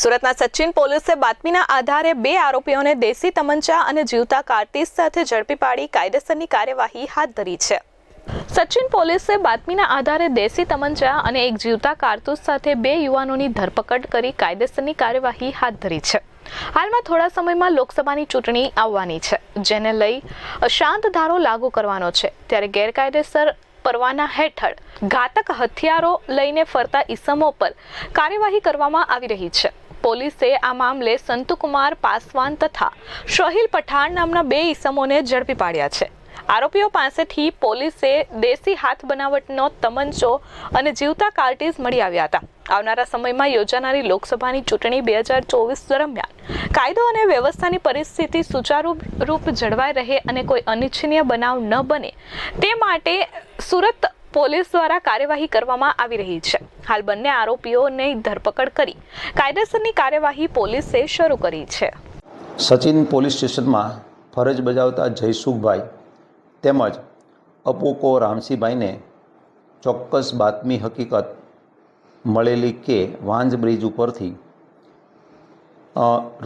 સુરતના સચિન પોલીસે બાતમીના આધારે બે આરોપીઓને દેશી તમંચા અને જીવતા કારતીસ સાથે ઝડપી પાડી કાયદેસરની કાર્યવાહી હાથ ધરી છે. સચિન પોલીસે બાતમીના આધારે દેશી તમંચા અને એક જીવતા કારતૂસ સાથે બે યુવાનોની ધરપકડ કરી કાયદેસરની કાર્યવાહી હાથ ધરી છે. હાલમાં થોડા સમયમાં લોકસભાની ચૂંટણી આવવાની છે, જેને લઈ અશાંત ધારો લાગુ કરવાનો છે. ત્યારે ગેરકાયદેસર પરવાના હેઠળ ઘાતક હથિયારો લઈને ફરતા ઈસમો પર કાર્યવાહી કરવામાં આવી રહી છે. પોલીસે આ મામલે સંતુકુમાર પાસવાન તથા શહીલ પઠાણ નામના બે ઈસમોને ઝડપી પાડ્યા છે. આરોપીઓ પાસેથી પોલીસે દેશી હાથ બનાવટનો તમંચો અને જીવતા કાર્ટીઝ મળી આવ્યા હતા. આવનારા સમયમાં યોજાનારી લોકસભાની ચૂંટણી બે હજાર ચોવીસ દરમિયાન કાયદો અને વ્યવસ્થાની પરિસ્થિતિ સુચારુ રૂપ જળવાઈ રહે અને કોઈ અનિચ્છનીય બનાવ ન બને તે માટે સુરત પોલીસ દ્વારા કાર્યવાહી કરવામાં આવી રહી છે. હાલ બંને આરોપીઓની ધરપકડ કરી કાયદેસરની કાર્યવાહી પોલીસે શરૂ કરી છે. સચિન પોલીસ સ્ટેશનમાં ફરજ બજાવતા જયસુખભાઈ તેમજ અપોકો રામસીભાઈને ચોક્કસ બાતમી હકીકત મળેલી કે વાંજ બ્રિજ ઉપરથી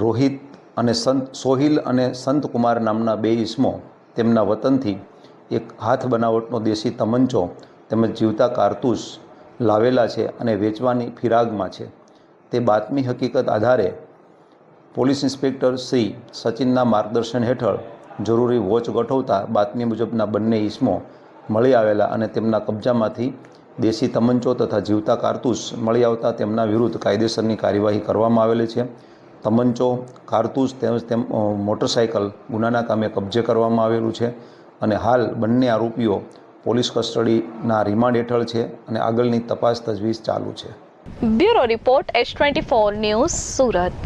રોહિત અને સંત, સોહિલ અને સંતકુમાર નામના બે ઈસમો તેમના વતનથી એક હાથ બનાવટનો દેશી તમંચો તેમજ જીવતા કારતૂસ લાવેલા છે અને વેચવાની ફિરાગમાં છે. તે બાતમી હકીકત આધારે પોલીસ ઇન્સ્પેક્ટર શ્રી સચિનના માર્ગદર્શન હેઠળ જરૂરી વોચ ગોઠવતા બાતમી મુજબના બંને ઈસમો મળી આવેલા અને તેમના કબજામાંથી દેશી તમંચો તથા જીવતા કારતૂસ મળી આવતા તેમના વિરુદ્ધ કાયદેસરની કાર્યવાહી કરવામાં આવેલી છે. તમંચો, કારતૂસ તેમજ તેમ મોટરસાયકલ ગુનાના કામે કબજે કરવામાં આવેલું છે અને હાલ બંને આરોપીઓ પોલીસ કસ્ટડીના રિમાન્ડ હેઠળ છે અને આગળની તપાસ તજવીજ ચાલુ છે. Bureau report H twenty four news Surat.